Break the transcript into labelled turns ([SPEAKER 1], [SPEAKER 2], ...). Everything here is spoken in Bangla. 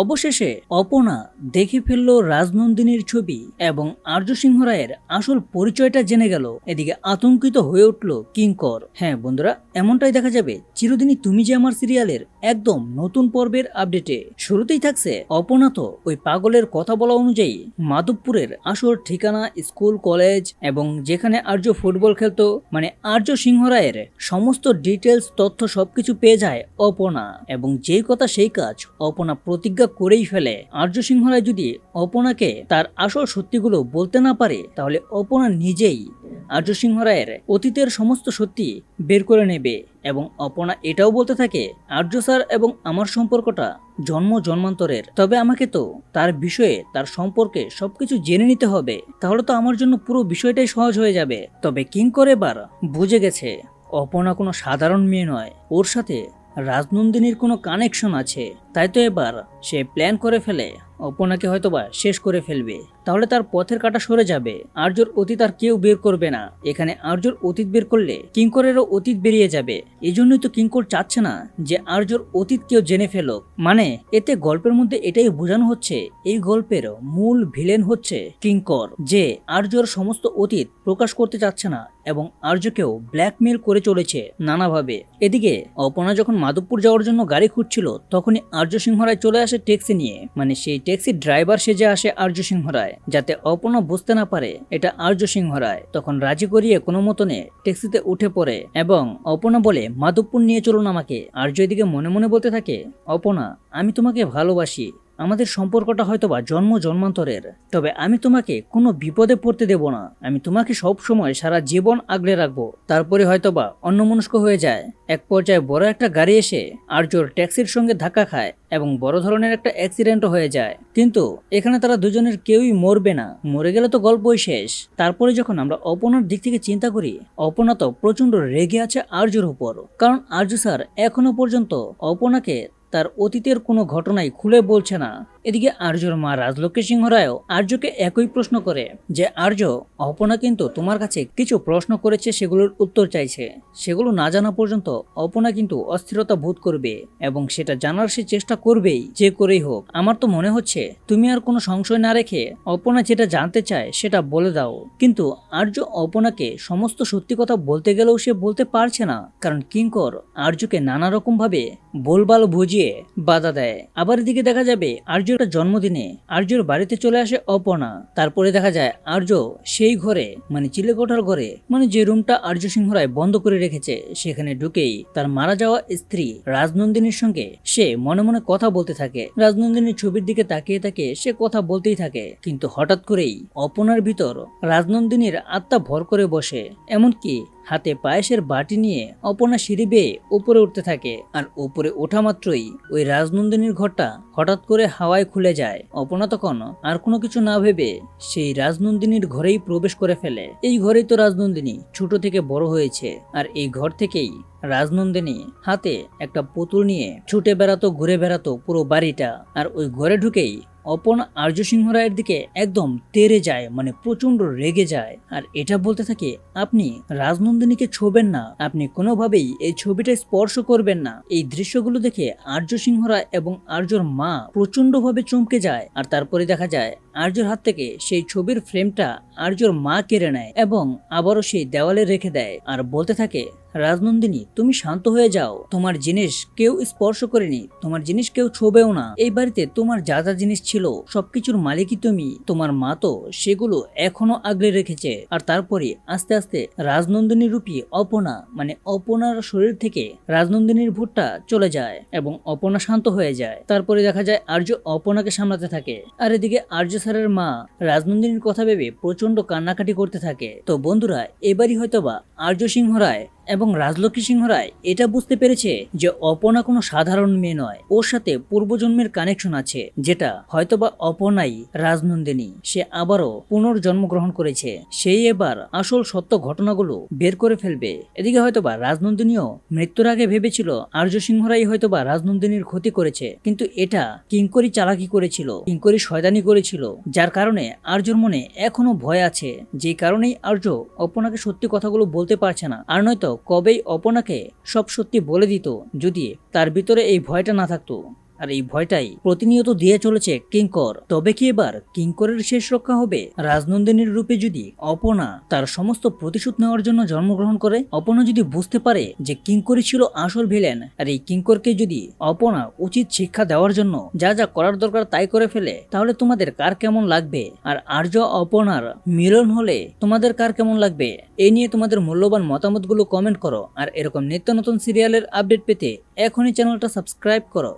[SPEAKER 1] অবশেষে অপনা দেখে ফেলল রাজনন্দিনীর ছবি এবং আর্য সিংহ রায়ের আসল পরিচয়টা জেনে গেল। এদিকে আতঙ্কিত হয়ে উঠল কিঙ্কর। হ্যাঁ বন্ধুরা, এমনটাই দেখা যাবে। চিরদিনই তুমি যে আমার সিরিয়ালের একদম নতুন পর্বের আপডেটে। শুরুতেই থাকছে অপনা তো ওই পাগলের কথা বলা অনুযায়ী মাধবপুরের আসল ঠিকানা, স্কুল, কলেজ এবং যেখানে আর্য ফুটবল খেলতো। মানে আর্য সিংহ রায়ের সমস্ত ডিটেলস তথ্য সবকিছু পেয়ে যায় অপনা এবং যেই কথা সেই কাজ অপনা প্রতিজ্ঞা করেই ফেলে। আর্য সিংহ রায় যদি অপনাকে তার আসল সত্যিগুলো বলতে না পারে, তাহলে অপনা নিজেই আর্য সিংহ রায়ের অতীতের সমস্ত সত্যি বের করে নেবে এবং অপনা এটাও বলতে থাকে, আর্য স্যার এবং আমার সম্পর্কটা জন্ম জন্মান্তরের। তবে আমাকে তো তার বিষয়ে, তার সম্পর্কে সবকিছু জেনে নিতে হবে। তাহলে তো আমার জন্য পুরো বিষয়টাই সহজ হয়ে যাবে। তবে কিঙ্কর এবার বুঝে গেছে অপনা কোনো সাধারণ মেয়ে নয়। ওর সাথে রাজনন্দিনীর কোনো কানেকশন আছে। তাই তো এবার সে প্ল্যান করে ফেলে। অপনাকে হয়তোবা শেষ করে ফেলবে। তাহলে তার পথের কাটা সরে যাবে। আর্যর অতীত আর কেউ বের করবে না। এখানে আর্যর অতীত বের করলে কিঙ্করেরও অতীত বেরিয়ে যাবে। এই জন্যই তো কিঙ্কর চাচ্ছে না যে আর্যর অতীত কেউ জেনে ফেলুক। মানে এতে গল্পের মধ্যে এটাই বোঝানো হচ্ছে, এই গল্পের মূল ভিলেন হচ্ছে কিঙ্কর, যে আর্যর সমস্ত অতীত প্রকাশ করতে চাচ্ছে না। এবং আর্যকেও ব্ল্যাকমেল করে চলেছে নানাভাবে। এদিকে অপনা যখন মাধবপুর যাওয়ার জন্য গাড়ি খুঁজছিল, তখনই আর্য সিংহ রায় চলে আসে ট্যাক্সি নিয়ে। মানে সেই ট্যাক্সির ড্রাইভার সেজে আসে আর্য সিংহ রায় যাতে অপনা বুঝতে না পারে এটা আর্য সিংহ রায় তখন রাজি করিয়ে কোনো মতনে ট্যাক্সিতে উঠে পড়ে এবং অপনা বলে, মাধবপুর নিয়ে চলুন আমাকে। আর্য এদিকে মনে মনে বলতে থাকে অপনা আমি তোমাকে ভালোবাসি। আমাদের সম্পর্কটা হয়তো বা জন্ম জন্মান্তরের। তবে আমি তোমাকে কোনো বিপদে পড়তে দেব না। আমি তোমাকে সব সময় সারা জীবন আগলে রাখব। তারপরে হয়তো হয়তোবা অন্যমনস্ক হয়ে যায়। এক পর্যায়ে বড় একটা গাড়ি এসে আর্যর ট্যাক্সির সঙ্গে ধাক্কা খায় এবং বড় ধরনের একটা অ্যাক্সিডেন্টও হয়ে যায়। কিন্তু এখানে তারা দুজনের কেউই মরবে না। মরে গেলে তো গল্পই শেষ। তারপরে যখন আমরা অপনার দিক থেকে চিন্তা করি, অপনা তো প্রচণ্ড রেগে আছে আর্যর উপর। কারণ আর্য স্যার এখনও পর্যন্ত অপনাকে তার অতীতের কোনো ঘটনাই খুলে বলছে না। এদিকে আর্যর মা রাজলক্ষ্মী সিংহ রায়ও আর্যকে একই প্রশ্ন করে যে, আর্য অপনা কিন্তু তোমার কাছে কিছু প্রশ্ন করেছে সেগুলোর উত্তর চাইছে। সেগুলো না জানা পর্যন্ত অপনা কিন্তু অস্থিরতা বোধ করবে এবং সেটা জানার সে চেষ্টা করবেই, যে করেই হোক। আমার তো মনে হচ্ছে, তুমি আর কোনো সংশয় না রেখে অপনা যেটা জানতে চায় সেটা বলে দাও। কিন্তু আর্য অপনাকে সমস্ত সত্যি কথা বলতে গেলেও সে বলতে পারছে না। কারণ কিঙ্কর আর্যকে নানা রকম ভাবে বলবাল বুঝিয়ে বাধা দেয়। আবার এদিকে দেখা যাবে আর্য একটা জন্মদিনে আর্যর বাড়িতে চলে আসে অপনা তারপরে দেখা যায় আর্য সেই ঘরে মানে চিলেকোঠার ঘরে মানে যে রুমটা আর্য সিংহ রায় বন্ধ করে রেখেছে, সেখানে ঢুকেই তার মারা যাওয়া স্ত্রী রাজনন্দিনীর সঙ্গে সে মনে মনে কথা বলতে থাকে। রাজনন্দিনীর ছবির দিকে তাকিয়ে তাকিয়ে সে কথা বলতেই থাকে। কিন্তু হঠাৎ করেই অপনার ভিতর রাজনন্দিনীর আত্মা ভর করে বসে। এমনকি হাতে পায়েসের বাটি নিয়ে অপনা সিঁড়ি বেয়ে উপরে উঠতে থাকে। আর ওপরে ওঠা মাত্রই ওই রাজনন্দিনীর ঘরটা হঠাৎ করে হাওয়ায় খুলে যায়। অপনা তখন আর কোনো কিছু না ভেবে সেই রাজনন্দিনীর ঘরেই প্রবেশ করে ফেলে। এই ঘরেই তো রাজনন্দিনী ছোট থেকে বড় হয়েছে। আর এই ঘর থেকেই রাজনন্দিনী হাতে একটা পুতুল নিয়ে ছুটে বেড়াতো, ঘুরে বেড়াতো পুরো বাড়িটা। আর ওই ঘরে ঢুকেই অপন আর্য সিংহ রায়ের দিকে একদম তেরে যায় মানে প্রচণ্ড রেগে যায়। আর এটা বলতে থাকে, আপনি রাজনন্দিনীকে ছোবেন না, আপনি কোনোভাবেই এই ছবিটা স্পর্শ করবেন না। এই দৃশ্যগুলো দেখে আর্য সিংহ রায় এবং আর্যর মা প্রচণ্ড ভাবে চমকে যায়, আর তারপরে দেখা যায়, আর্যর হাত থেকে সেই ছবির ফ্রেমটা আর্যর মা কেড়ে নেয় এবং আবারও সেই দেওয়ালে রেখে দেয়। আর বলতে থাকে রাজনন্দিনী, তুমি শান্ত হয়ে যাও। তোমার জিনিস কেউ স্পর্শ করেনি। তোমার জিনিস কেউ ছোবেও না। এই বাড়িতে তোমার যা যা জিনিস ছিল, সবকিছুর মালিকই তুমি। তোমার মা তো সেগুলো এখনও আগলে রেখেছে। আর তারপরে আস্তে আস্তে রাজনন্দিনী রূপী অপনা মানে অপনার শরীর থেকে রাজনন্দিনীর ভূতটা চলে যায় এবং অপনা শান্ত হয়ে যায়। তারপরে দেখা যায় আর্য অপনাকে সামলাতে থাকে। আর এদিকে আর্য স্যারের মা রাজনন্দিনীর কথা ভেবে প্রচণ্ড কান্নাকাটি করতে থাকে। তো বন্ধুরা, এবারই হয়তোবা আর্য সিংহ রায় এবং রাজলক্ষ্মী সিংহ রায় এটা বুঝতে পেরেছে যে অপনা কোনো সাধারণ মেয়ে নয়। ওর সাথে পূর্বজন্মের কানেকশন আছে, যেটা হয়তোবা অপনাই রাজনন্দিনী। সে আবারও পুনর্জন্মগ্রহণ করেছে। সেই এবার আসল সত্য ঘটনাগুলো বের করে ফেলবে। এদিকে হয়তোবা রাজনন্দিনীও মৃত্যুর আগে ভেবেছিল আর্য সিংহরাই হয়তোবা রাজনন্দিনীর ক্ষতি করেছে। কিন্তু এটা কিঙ্করি চালাকি করেছিল কিঙ্করি শয়তানি করেছিল, যার কারণে আর্যর মনে এখনও ভয় আছে। যে কারণেই আর্য অপনাকে সত্যি কথাগুলো বলতে পারছে না। আর নয়তো কবেই অপনাকে সব সত্যি বলে দিত যদি তার ভিতরে এই ভয়টা না থাকতো। আর এই ভয়টাই প্রতিনিয়ত দিয়ে চলেছে কিঙ্কর। তবে কি এবার কিঙ্করের শেষ রক্ষা হবে? রাজনন্দিনীর রূপে যদি অপনা তার সমস্ত প্রতিশোধ নেওয়ার জন্য জন্মগ্রহণ করে অপনা যদি বুঝতে পারে যে কিঙ্করই ছিল আসল ভিলেন আর এই কিঙ্করকে যদি অপনা উচিত শিক্ষা দেওয়ার জন্য যা যা করার দরকার তাই করে ফেলে, তাহলে তোমাদের কার কেমন লাগবে? আর আর্য অপনার মিলন হলে তোমাদের কার কেমন লাগবে? এই নিয়ে তোমাদের মূল্যবান মতামতগুলো কমেন্ট করো, আর এরকম নিত্য নতুন সিরিয়ালের আপডেট পেতে এখনই চ্যানেলটা সাবস্ক্রাইব করো।